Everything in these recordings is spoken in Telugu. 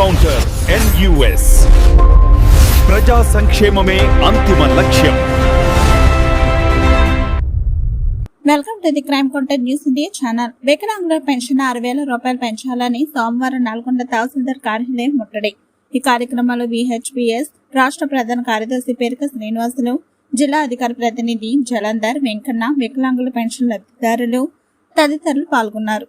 ఎన్కౌంటర్ ఎన్యుఎస్ ప్రజా సంక్షేమమే అంతిమ లక్ష్యం. Welcome to the crime counter news India channel. వికలాంగుల పెన్షన్ ఆరు వేల రూపాయలు పెంచాలని సోమవారం నల్గొండ తహసీల్దార్ కార్యాలయం ముట్టడి. ఈ కార్యక్రమంలో విహెచ్పిఎస్ రాష్ట్ర ప్రధాన కార్యదర్శి పేరుక శ్రీనివాసులు జిల్లా అధికార ప్రతినిధి జలంధర్ వెంకన్న వికలాంగుల పెన్షన్ లబ్ధిదారులు తదితరులు పాల్గొన్నారు.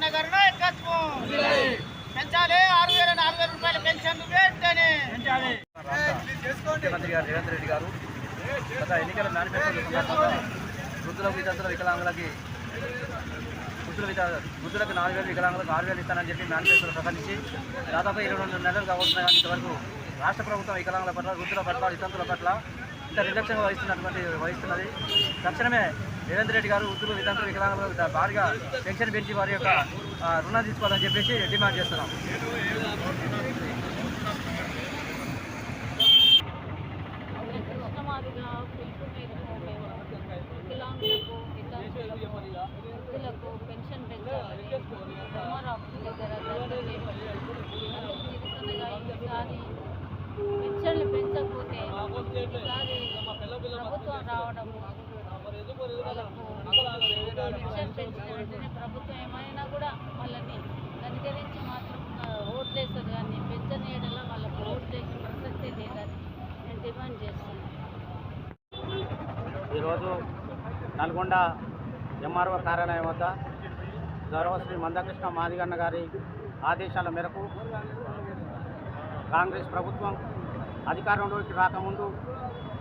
కృష్ణ గారి నాయకత్వం పెంచాలి. ఆరు వేల నాలుగు వేల రూపాయల పెన్షన్ వెంటనే. ముఖ్యమంత్రి గారు రేవంత్ రెడ్డి గారు గత ఎన్నికల మేనిఫెస్టో సందర్భంగా వృద్ధులకు వితంతుల వికలాంగులకి వృద్ధుల విత వృద్ధులకు నాలుగు వేలు వికలాంగులకు ఆరు వేలు ఇస్తానని చెప్పి మేనిఫెస్టోలో ప్రకటించి దాదాపు ఇరవై రెండు నెలలు కావాల్సిన కానీ ఇంతవరకు రాష్ట్ర ప్రభుత్వం వికలాంగుల పట్ల వృద్ధుల పట్ల వితంతుల పట్ల ఇంత నిర్లక్ష్యంగా వహిస్తున్నటువంటి వహిస్తున్నది. తక్షణమే రేవంత్ రెడ్డి గారు వృద్ధులు విధంగా వికలాంగులు భారీగా పెన్షన్ పెంచి వారి యొక్క ఆ, రుణం తీసుకోవాలని చెప్పేసి డిమాండ్ చేస్తున్నాం. వృద్ధులకు పెన్షన్ పెంచాలని దగ్గర ఈసారి పెన్షన్లు పెంచకపోతే ఈసారి ప్రభుత్వం రావడము వాళ్ళకు పెన్షన్ పెంచిన వెంటనే ప్రభుత్వం ఏమైనా కూడా వాళ్ళని కనికరించి మాత్రం ఆ, ఓట్లేస్తారు కానీ పెంచని ఏడలా వాళ్ళకు ఓట్లేసే ప్రసక్తి లేదని నేను డిమాండ్ చేస్తున్నాను ఈరోజు నల్గొండ ఎంఆర్ఓ కార్యాలయం వద్ద గౌరవ శ్రీ మందకృష్ణ మాదిగన్న గారి ఆదేశాల మేరకు కాంగ్రెస్ ప్రభుత్వం అధికారంలోకి రాకముందు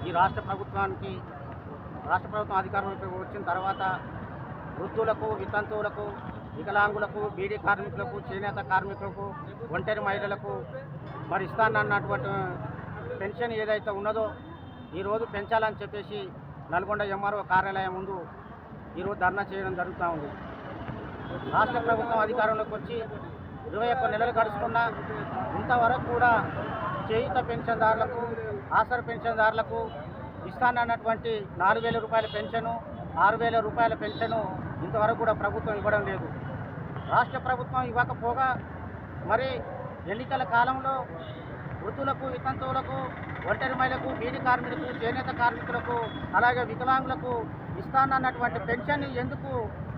ఈ రాష్ట్ర ప్రభుత్వానికి రాష్ట్ర ప్రభుత్వం అధికారంలోకి వచ్చిన తర్వాత వృద్ధులకు వితంతువులకు వికలాంగులకు బీడీ కార్మికులకు చేనేత కార్మికులకు ఒంటరి మహిళలకు మరి ఇస్తానన్నటువంటి పెన్షన్ ఏదైతే ఉన్నదో ఈరోజు పెంచాలని చెప్పేసి నల్గొండ ఎంఆర్ఓ కార్యాలయం ముందు ఈరోజు ధర్నా చేయడం జరుగుతూ ఉంది. రాష్ట్ర ప్రభుత్వం అధికారంలోకి వచ్చి ఇరవై ఒక్క నెలలు గడుచుకున్నా ఇంతవరకు కూడా చేయుత పెన్షన్దారులకు ఆసర పెన్షన్దారులకు ఇస్తానన్నటువంటి నాలుగు వేల రూపాయల పెన్షను ఆరు వేల రూపాయల పెన్షను ఇంతవరకు కూడా ప్రభుత్వం ఇవ్వడం లేదు. రాష్ట్ర ప్రభుత్వం ఇవ్వకపోగా మరి ఎన్నికల కాలంలో వృద్ధులకు వితంతువులకు ఒంటరి మహిళలకు బీడీ కార్మికులకు చేనేత కార్మికులకు అలాగే వికలాంగులకు ఇస్తానన్నటువంటి పెన్షన్ ఎందుకు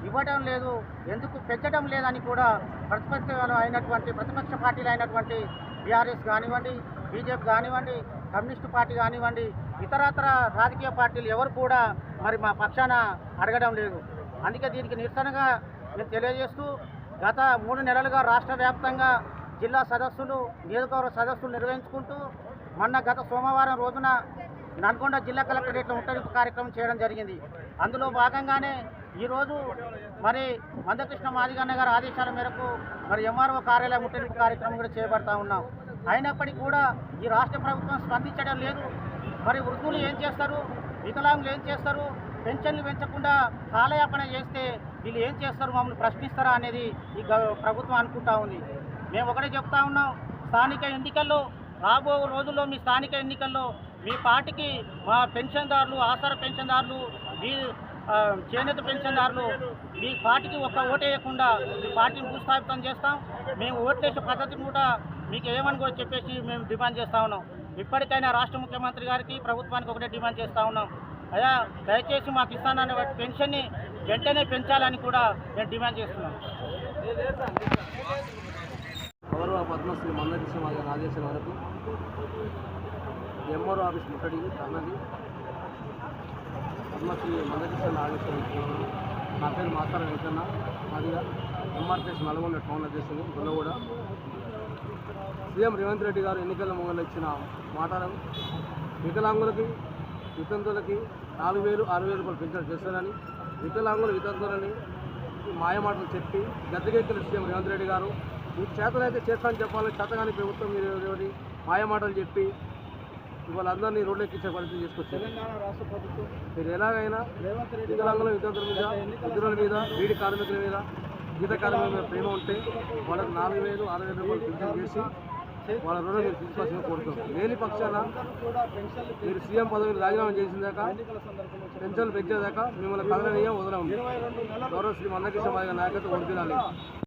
ఇవ్వడం లేదు ఎందుకు పెంచడం లేదని కూడా ప్రతిపక్ష అయినటువంటి ప్రతిపక్ష పార్టీలు అయినటువంటి బీఆర్ఎస్ కానివ్వండి బీజేపీ కానివ్వండి కమ్యూనిస్టు పార్టీ కానివ్వండి ఇతరత్ర రాజకీయ పార్టీలు ఎవరు కూడా మరి మా పక్షాన అడగడం లేదు. అందుకే దీనికి నిరసనగా మేము తెలియజేస్తూ గత మూడు నెలలుగా రాష్ట్ర వ్యాప్తంగా జిల్లా సదస్సులు నియోజకవర్గ సదస్సులు నిర్వహించుకుంటూ మొన్న గత సోమవారం రోజున నల్గొండ జిల్లా కలెక్టరేట్లో ఉంటరింపు కార్యక్రమం చేయడం జరిగింది. అందులో భాగంగానే ఈరోజు మరి మందకృష్ణ మాదిగన్న గారి ఆదేశాల మేరకు మరి ఎంఆర్ఓ కార్యాలయం ముట్టడింపు కార్యక్రమం కూడా చేపడతా ఉన్నాం. అయినప్పటికీ కూడా ఈ రాష్ట్ర ప్రభుత్వం స్పందించడం లేదు. మరి వృద్ధులు ఏం చేస్తారు? వికలాంగులు ఏం చేస్తారు? పెన్షన్లు పెంచకుండా కాలయాపన చేస్తే వీళ్ళు ఏం చేస్తారు? మమ్మల్ని ప్రశ్నిస్తారా అనేది ఈ ప్రభుత్వం అనుకుంటా ఉంది. మేము ఒకటే చెప్తా ఉన్నాం స్థానిక ఎన్నికల్లో రాబో రోజుల్లో మీ స్థానిక ఎన్నికల్లో మీ పార్టీకి మా పెన్షన్దారులు ఆసర పెన్షన్దారులు మీ చేనేత పెన్షన్దారులు మీ పార్టీకి ఒక్క ఓటేయకుండా మీ పార్టీని భూస్థాపితం చేస్తాం. మేము ఓట్లేసే పద్ధతిని కూడా మీకు ఏమని కూడా చెప్పేసి మేము డిమాండ్ చేస్తా ఉన్నాం. ఇప్పటికైనా రాష్ట్ర ముఖ్యమంత్రి గారికి ప్రభుత్వానికి ఒకటే డిమాండ్ చేస్తూ ఉన్నాం. అయ్యా దయచేసి మాకు ఇస్తానని పెన్షన్ని వెంటనే పెంచాలని కూడా నేను డిమాండ్ చేస్తున్నాం. గౌరవ పద్మశ్రీ మందకృష్ణ గారి ఆదేశాల వరకు ఎంఆర్ఓ ఆఫీస్ ముట్టడి అన్నది. పద్మశ్రీ మందకృష్ణ నాగేశ్వర నా పేరు master Venkanna. Madiga MRPS Nalgonda town అధ్యక్షుడు గుల్లగూడ. సీఎం రేవంత్ రెడ్డి గారు ఎన్నికల ముంగలు ఇచ్చిన మాటలను వికలాంగులకి వితంతులకి నాలుగు వేలు ఆరు వేలు రూపాయలు పెంచడం చేస్తారని వికలాంగుల వితంతులని మాయమాటలు చెప్పి గద్దెకెక్కిన సీఎం రేవంత్ రెడ్డి గారు మీ చేతనైతే చేస్తానని చెప్పాలని చేతగాని ప్రభుత్వం మీరు మాయమాటలు చెప్పి ఇవాళ అందరినీ రోడ్లు ఎక్కించే పరిస్థితి తీసుకొచ్చారు రాష్ట్ర ప్రభుత్వం మీరు ఎలాగైనా వికలాంగుల వితంతుల మీద వృద్ధుల మీద బీడి కార్మికుల మీద గీత కార్మికుల మీద ప్రేమ ఉంటే వాళ్ళకి నాలుగు వేలు ఆరు వేల రూపాయలు పెన్షన్ చేసి వాళ్ళ రుణం మీరు తీసుకోవాల్సిన కోరుతున్నాం. లేని పక్షాన మీరు సీఎం పదవిని రాజీనామా చేసిందాక పెన్షన్లు పెంచేదాకా మిమ్మల్ని కదలనీయం వదలం గౌరవ శ్రీ మందకృష్ణ నాయకత్వం వర్దిలాలి